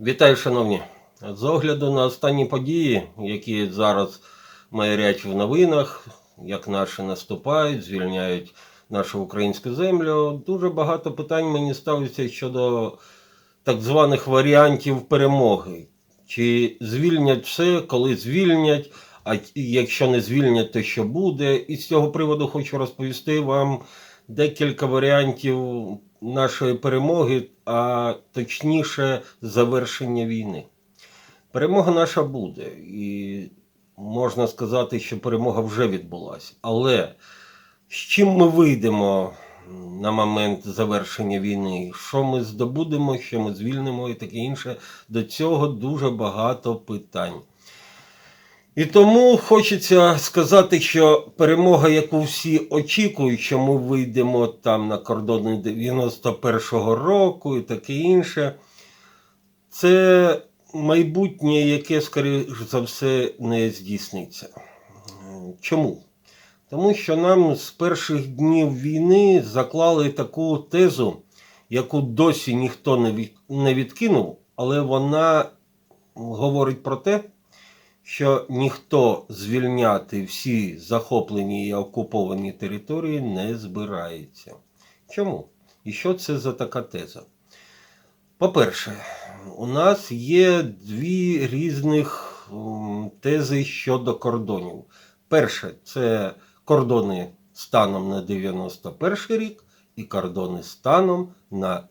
Вітаю, шановні! З огляду на останні події, які зараз майорять в новинах, як наші наступають, звільняють нашу українську землю, дуже багато питань мені ставиться щодо так званих варіантів перемоги. Чи звільнять все, коли звільнять, а якщо не звільнять, то що буде? І з цього приводу хочу розповісти вам декілька варіантів нашої перемоги, а точніше завершення війни. Перемога наша буде, і можна сказати, що перемога вже відбулася. Але з чим ми вийдемо на момент завершення війни? Що ми здобудемо, що ми звільнимо і таке інше? До цього дуже багато питань. І тому хочеться сказати, що перемога, яку всі очікують, що ми вийдемо там на кордони 91-го року і таке інше, це майбутнє, яке, скоріш за все, не здійсниться. Чому? Тому що нам з перших днів війни заклали таку тезу, яку досі ніхто не відкинув, але вона говорить про те, що ніхто звільняти всі захоплені і окуповані території не збирається. Чому? І що це за така теза? По-перше, у нас є дві різних тези щодо кордонів. Перше, це кордони станом на 91 рік і кордони станом на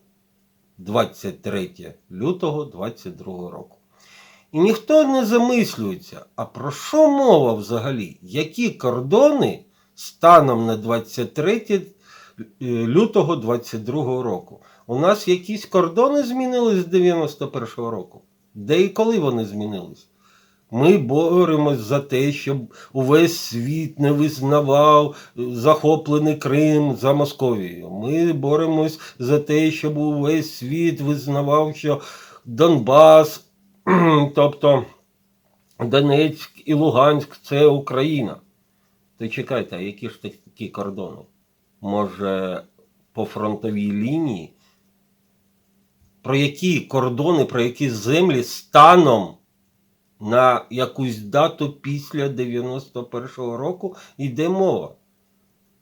23 лютого 22 року. І ніхто не замислюється, а про що мова взагалі? Які кордони станом на 23 лютого 22 року? У нас якісь кордони змінились з 91 року? Де і коли вони змінились? Ми боремось за те, щоб увесь світ не визнавав захоплений Крим за Московією. Ми боремось за те, щоб увесь світ визнавав, що Донбас, тобто Донецьк і Луганськ це Україна. То чекайте, а які ж такі кордони? Може, по фронтовій лінії? Про які кордони, про які землі станом на якусь дату після 91-го року йде мова?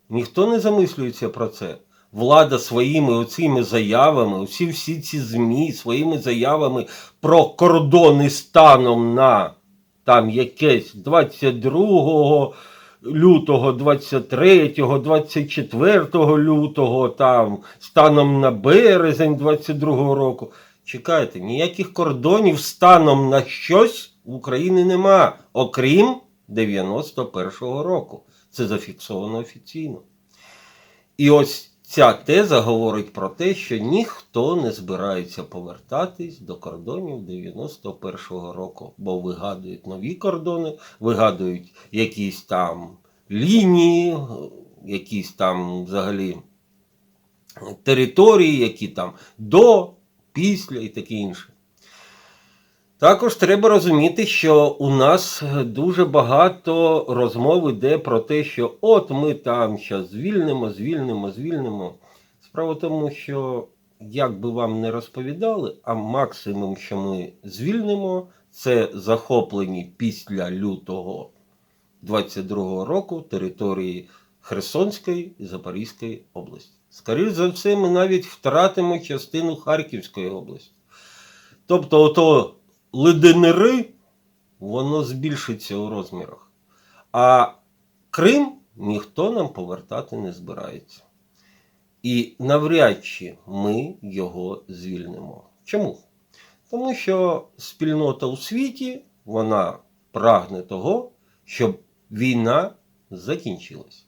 Ніхто не замислюється про це. Влада своїми оцими заявами, усі всі ці ЗМІ своїми заявами про кордони станом на там якесь 22 лютого, 23, 24 лютого, там станом на березень 22 року. Чекайте, ніяких кордонів станом на щось в Україні нема, окрім 91-го року. Це зафіксовано офіційно. І ось ця теза говорить про те, що ніхто не збирається повертатись до кордонів 91-го року, бо вигадують нові кордони, вигадують якісь там лінії, якісь там взагалі території, які там до, після і таке інше. Також треба розуміти, що у нас дуже багато розмов іде про те, що от ми там зараз звільнимо, звільнимо, звільнимо. Справа в тому, що як би вам не розповідали, а максимум, що ми звільнимо, це захоплені після лютого 22 року території Херсонської і Запорізької області. Скоріше за все, ми навіть втратимо частину Харківської області. Тобто, ото леденери, воно збільшиться у розмірах. А Крим ніхто нам повертати не збирається. І навряд чи ми його звільнимо. Чому? Тому що спільнота у світі вона прагне того, щоб війна закінчилась.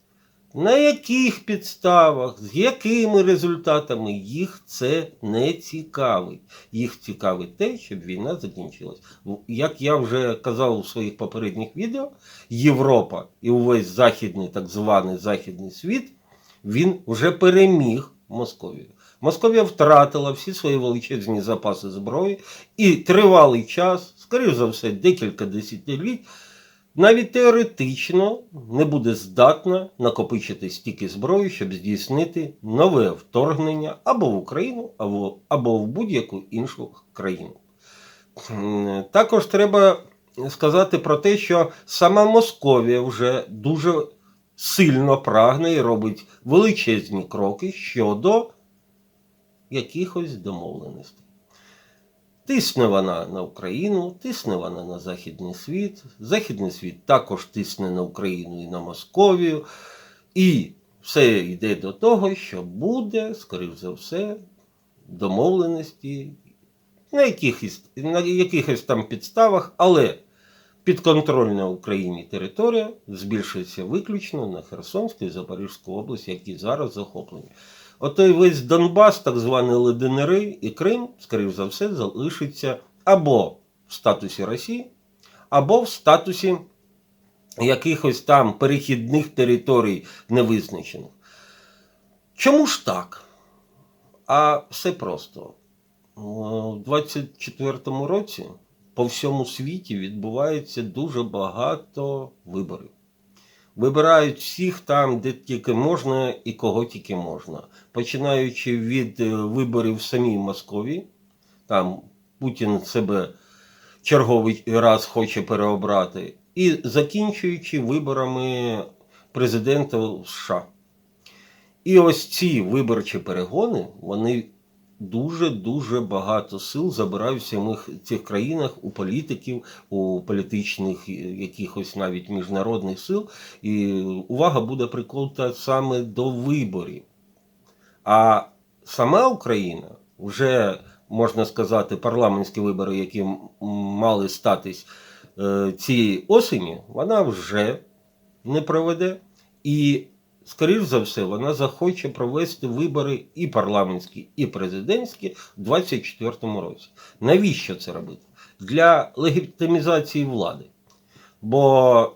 На яких підставах, з якими результатами їх це не цікавить. Їх цікавить те, щоб війна закінчилась. Як я вже казав у своїх попередніх відео, Європа і увесь західний, так званий західний світ, він вже переміг Московію. Московія втратила всі свої величезні запаси зброї і тривалий час, скоріш за все, декілька десятиліть, навіть теоретично не буде здатна накопичити стільки зброї, щоб здійснити нове вторгнення або в Україну, або, або в будь-яку іншу країну. також треба сказати про те, що сама Московія вже дуже сильно прагне і робить величезні кроки щодо якихось домовленостей. Тисне вона на Україну, тисне вона на Західний світ. Західний світ також тисне на Україну і на Московію. І все йде до того, що буде, скоріш за все, домовленості на якихось, на якихось там підставах, але підконтрольна Україні територія збільшується виключно на Херсонську і Запорізьку область, які зараз захоплені. Отой весь Донбас, так званий ЛДНР і Крим, скоріш за все, залишиться або в статусі Росії, або в статусі якихось там перехідних територій невизначених. Чому ж так? А все просто. У 24-му році по всьому світі відбувається дуже багато виборів. Вибирають всіх там, де тільки можна і кого тільки можна. Починаючи від е, виборів в самій Московії, там Путін себе черговий раз хоче переобрати, і закінчуючи виборами президента США. І ось ці виборчі перегони, вони дуже-дуже багато сил забирають в самих цих країнах у політиків, у політичних е, якихось навіть міжнародних сил. І увага буде приколта саме до виборів. А сама Україна вже, можна сказати, парламентські вибори, які мали статись е, цієї осені, вона вже не проведе. І скоріш за все, вона захоче провести вибори і парламентські, і президентські в 2024 році. Навіщо це робити? Для легітимізації влади. Бо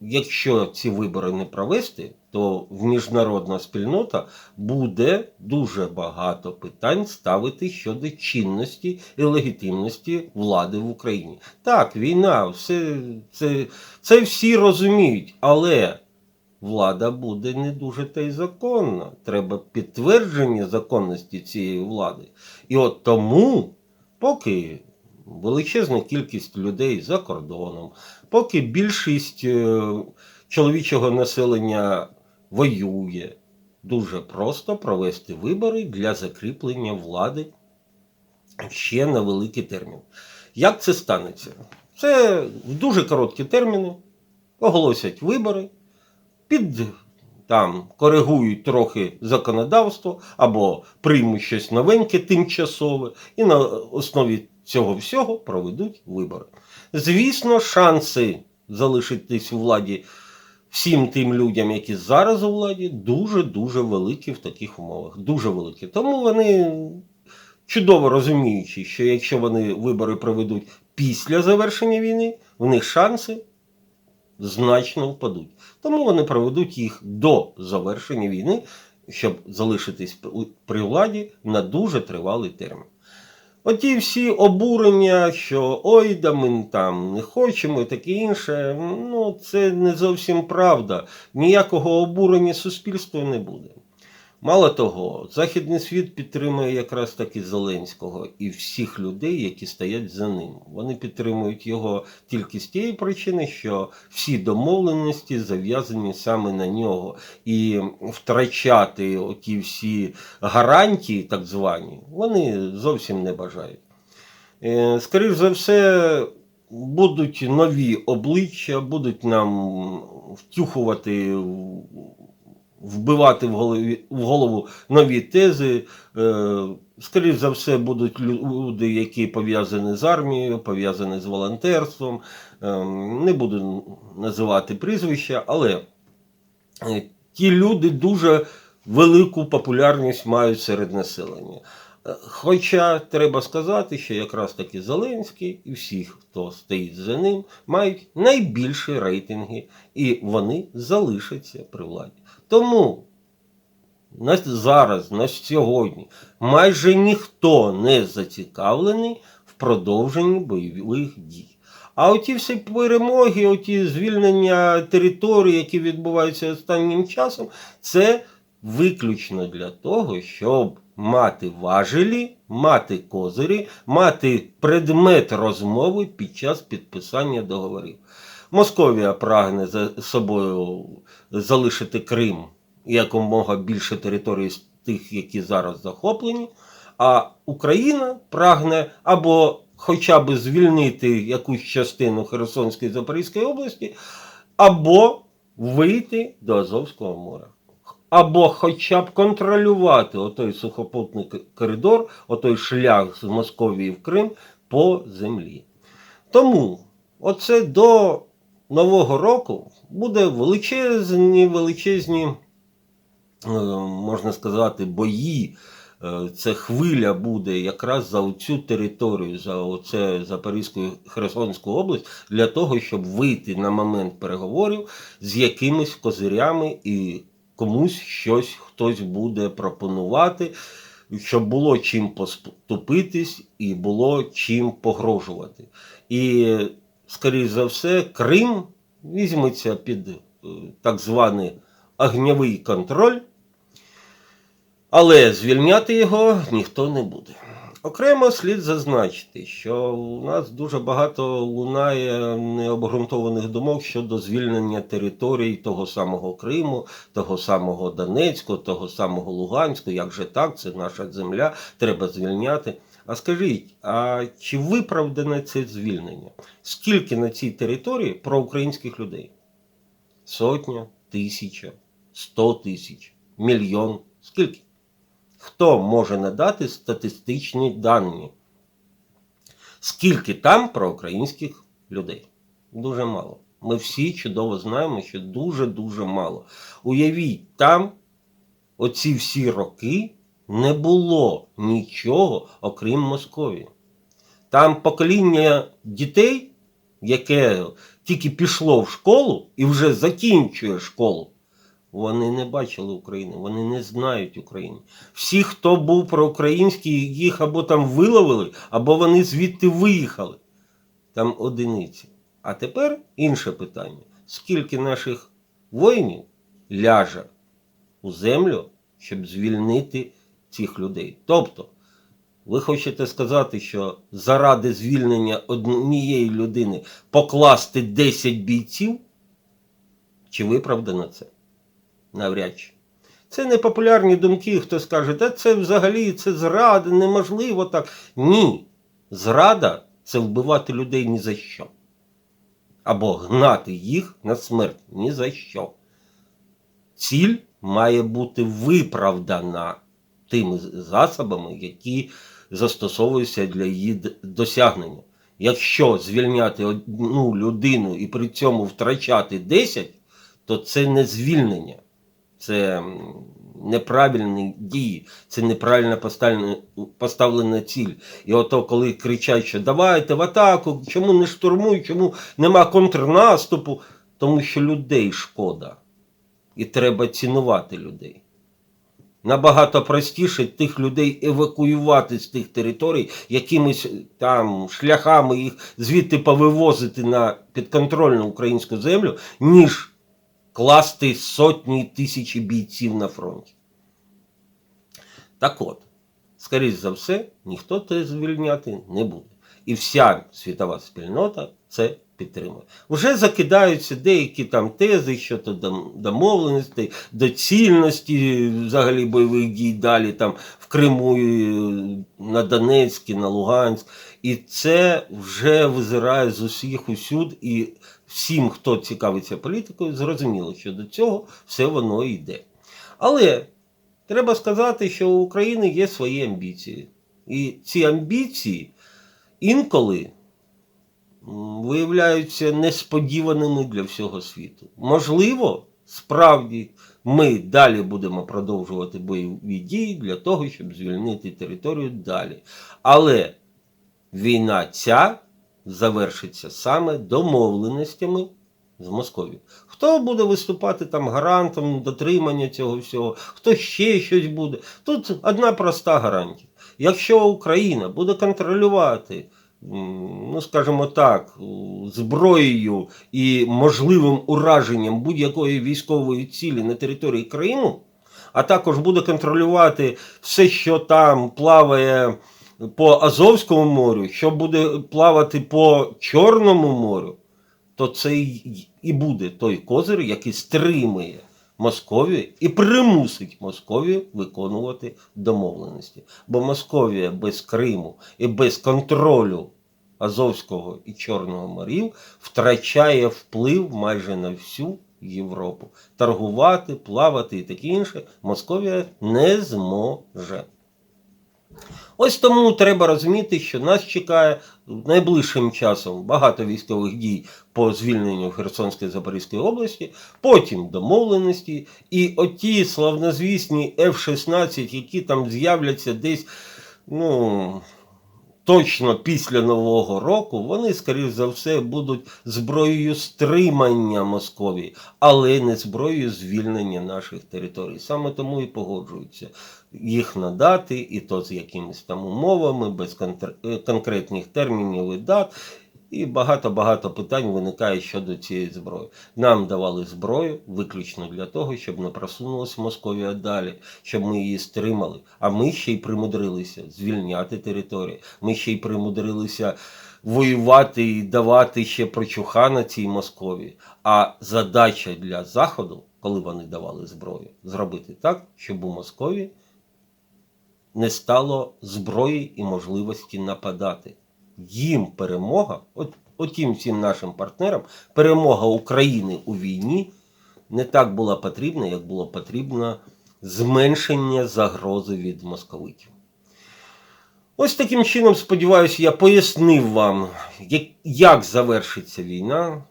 якщо ці вибори не провести, то в міжнародна спільнота буде дуже багато питань ставити щодо чинності і легітимності влади в Україні. Так, війна, все це, це всі розуміють, але влада буде не дуже та й законна. Треба підтвердження законності цієї влади. І от тому, поки величезна кількість людей за кордоном, поки більшість е, чоловічого населення воює, дуже просто провести вибори для закріплення влади ще на великий термін. Як це станеться? Це в дуже короткі терміни оголосять вибори, під там коригують трохи законодавство або приймуть щось новеньке, тимчасове, і на основі цього всього проведуть вибори. Звісно, шанси залишитись у владі всім тим людям, які зараз у владі, дуже-дуже великі в таких умовах. Дуже великі. Тому вони чудово розуміючи, що якщо вони вибори проведуть після завершення війни, в них шанси значно впадуть. Тому вони проведуть їх до завершення війни, щоб залишитись при владі на дуже тривалий термін. Оті всі обурення, що ой, да ми там не хочемо і таке інше, ну це не зовсім правда. Ніякого обурення суспільства не буде. Мало того, Західний світ підтримує якраз таки Зеленського і всіх людей, які стоять за ним. Вони підтримують його тільки з тієї причини, що всі домовленості зав'язані саме на нього. І втрачати оті всі гарантії, так звані, вони зовсім не бажають. Е, Скоріш за все, будуть нові обличчя, будуть нам втюхувати вбивати в голові в голову нові тези. Е, Скоріше за все, будуть люди, які пов'язані з армією, пов'язані з волонтерством. Е, Не буду називати прізвища, але е, ті люди дуже велику популярність мають серед населення. Хоча треба сказати, що якраз таки Зеленський і всі, хто стоїть за ним, мають найбільші рейтинги, і вони залишаться при владі. Тому на зараз, на сьогодні, майже ніхто не зацікавлений в продовженні бойових дій. А оті всі перемоги, оті звільнення територій, які відбуваються останнім часом, це виключно для того, щоб мати важелі, мати козирі, мати предмет розмови під час підписання договорів. Московія прагне за собою залишити Крим якомога більше територій з тих, які зараз захоплені. А Україна прагне або хоча б звільнити якусь частину Херсонської Запорізької області, або вийти до Азовського моря. Або хоча б контролювати отой сухопутний коридор, отой шлях з Московії в Крим по землі. Тому оце до Нового року буде величезні, величезні, е, можна сказати, бої. Е, Це хвиля буде якраз за цю територію, за оце Запорізьку і Херсонську область, для того, щоб вийти на момент переговорів з якимись козирями і комусь щось хтось буде пропонувати, щоб було чим поступитись і було чим погрожувати. І, скоріш за все, Крим візьметься під е, так званий огнявий контроль. Але звільняти його ніхто не буде. Окремо слід зазначити, що у нас дуже багато лунає необґрунтованих думок щодо звільнення територій того самого Криму, того самого Донецького, того самого Луганського. Як же так, це наша земля, треба звільняти. А скажіть, а чи виправдане це звільнення? Скільки на цій території проукраїнських людей? Сотня, тисяча, сто тисяч, мільйон. Скільки? Хто може надати статистичні дані? Скільки там проукраїнських людей? Дуже мало. Ми всі чудово знаємо, що дуже-дуже мало. Уявіть, там оці всі роки не було нічого, окрім Московії. Там покоління дітей, яке тільки пішло в школу і вже закінчує школу, вони не бачили України, вони не знають України. Всі, хто був проукраїнський, їх або там виловили, або вони звідти виїхали. Там одиниці. А тепер інше питання: скільки наших воїнів ляже у землю, щоб звільнити цих людей? Тобто, ви хочете сказати, що заради звільнення однієї людини покласти 10 бійців? Чи виправдано це? Навряд чи. Це не популярні думки, хто скаже, та це взагалі це зрада, неможливо так. Ні. Зрада це вбивати людей ні за що. Або гнати їх на смерть ні за що. Ціль має бути виправдана тими засобами, які застосовуються для її досягнення. Якщо звільняти одну людину і при цьому втрачати 10, то це не звільнення, це неправильні дії, це неправильно поставлена, ціль. І ото коли кричать, що давайте в атаку, чому не штурмують, чому нема контрнаступу, тому що людей шкода. І треба цінувати людей. Набагато простіше тих людей евакуювати з тих територій, якимись там шляхами їх звідти повивозити на підконтрольну українську землю, ніж класти сотні тисячі бійців на фронті. Так от, скоріш за все, ніхто це звільняти не буде. І вся світова спільнота це підтримує. Вже закидаються деякі там тези щодо дом- домовленостей, доцільності взагалі бойових дій далі там в Криму, на Донецьк, на Луганськ. І це вже визирає з усіх усюд, і всім, хто цікавиться політикою, зрозуміло, що до цього все воно йде. Але треба сказати, що у України є свої амбіції. І ці амбіції інколи виявляються несподіваними для всього світу. Можливо, справді ми далі будемо продовжувати бойові дії для того, щоб звільнити територію далі. Але війна ця завершиться саме домовленостями з Московією. Хто буде виступати там гарантом дотримання цього всього, хто ще щось буде. Тут одна проста гарантія. Якщо Україна буде контролювати, ну скажімо так, зброєю і можливим ураженням будь-якої військової цілі на території Криму, а також буде контролювати все, що там плаває по Азовському морю, що буде плавати по Чорному морю, то це і буде той козир, який стримує Московію і примусить Московію виконувати домовленості. Бо Московія без Криму і без контролю Азовського і Чорного морів втрачає вплив майже на всю Європу. Торгувати, плавати і таке інше Московія не зможе. Ось тому треба розуміти, що нас чекає найближчим часом багато військових дій по звільненню Херсонської Запорізької області, потім домовленості, і оті славнозвісні F-16, які там з'являться десь, ну. Точно після Нового року вони, скоріш за все, будуть зброєю стримання Московії, але не зброєю звільнення наших територій. Саме тому і погоджуються їх надати, і то з якимись там умовами, без е, конкретних термінів і дат. І багато-багато питань виникає щодо цієї зброї. Нам давали зброю виключно для того, щоб не просунулася Московія далі, щоб ми її стримали. А ми ще й примудрилися звільняти території. Ми ще й примудрилися воювати і давати ще прочухана цій Московії. А задача для Заходу, коли вони давали зброю, зробити так, щоб у Московії не стало зброї і можливості нападати. Їм перемога, от, отім всім нашим партнерам, перемога України у війні не так була потрібна, як було потрібно зменшення загрози від московитів. Ось таким чином, сподіваюся, я пояснив вам, як, як завершиться війна,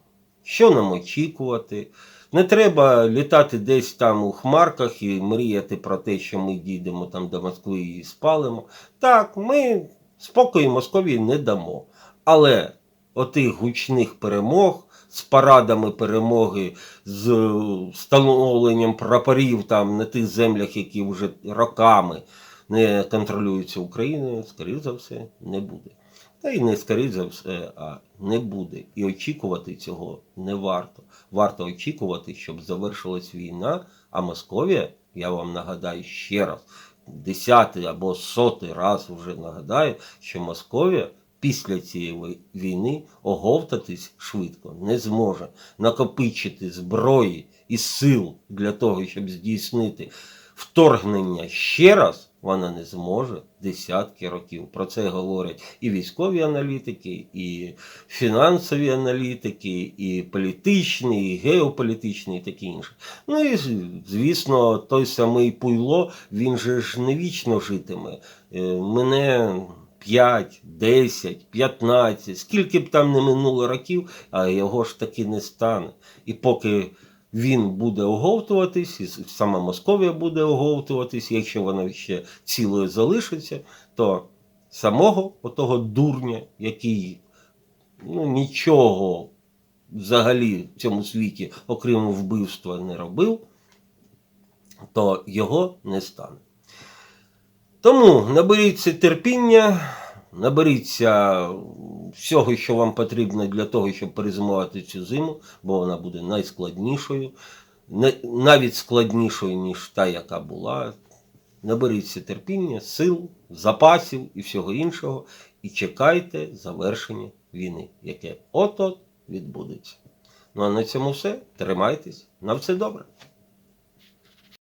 що нам очікувати. Не треба літати десь там у хмарках і мріяти про те, що ми дійдемо там до Москви і спалимо. Так, ми спокою Московії не дамо. Але отих гучних перемог з парадами перемоги, з е, встановленням прапорів там на тих землях, які вже роками не контролюються Україною, скоріш за все, не буде. Та й не скоріш за все, а не буде. І очікувати цього не варто. Варто очікувати, щоб завершилась війна, а Московія, я вам нагадаю ще раз, десятий або сотий раз вже нагадаю, що Московія після цієї війни оговтатись швидко не зможе накопичити зброї і сил для того, щоб здійснити вторгнення ще раз, вона не зможе десятки років. Про це говорять і військові аналітики, і фінансові аналітики, і політичні, і геополітичні, і таке інше. Ну і звісно, той самий Пуйло, він же ж не вічно житиме. Мене 5, 10, 15, скільки б там не минуло років, а його ж таки не стане. І поки він буде оговтуватись, і сама Московія буде оговтуватись, якщо вона ще цілою залишиться, то самого отого дурня, який ну, нічого взагалі в цьому світі, окрім вбивства, не робив, то його не стане. Тому наберіться терпіння, наберіться всього, що вам потрібно для того, щоб перезимувати цю зиму, бо вона буде найскладнішою, навіть складнішою, ніж та, яка була. Наберіться терпіння, сил, запасів і всього іншого, і чекайте завершення війни, яке от-от відбудеться. Ну а на цьому все. Тримайтесь. На все добре.